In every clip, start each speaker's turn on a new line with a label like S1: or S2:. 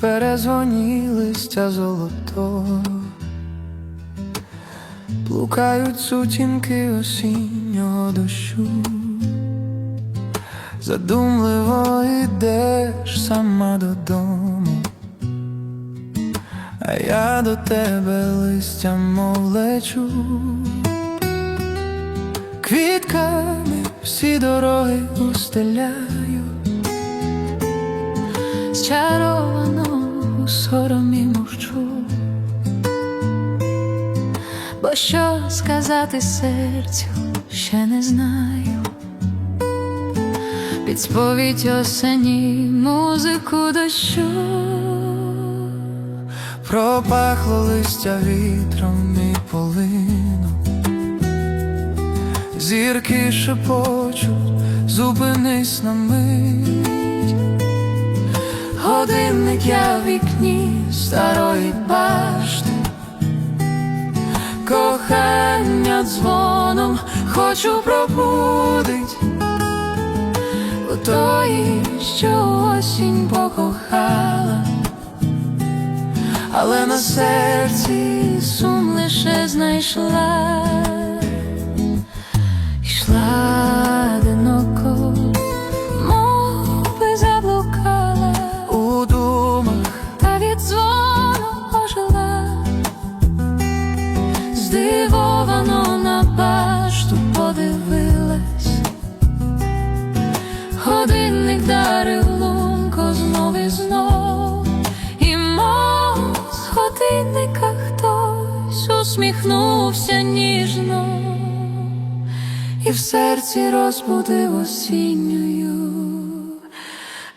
S1: Перезвоні листя золото, блукають сутінки осіннього дощу, задумливо йдеш сама додому, а я до тебе листям мов лечу, квітками всі дороги устеляю. Зчаровано у соромі мовчу, бо що сказати серцю ще не знаю. Під сповідь осені музику дощу пропахло листя вітром і полином. Зірки шепочуть, зупинись на мить. Годинник я в вікні старої башти, кохання дзвоном хочу пробудить у тої, що осінь покохала, але на серці сум лише знайшла, годинника хтось усміхнувся ніжно. І в серці розбудив осінньою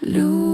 S1: любов.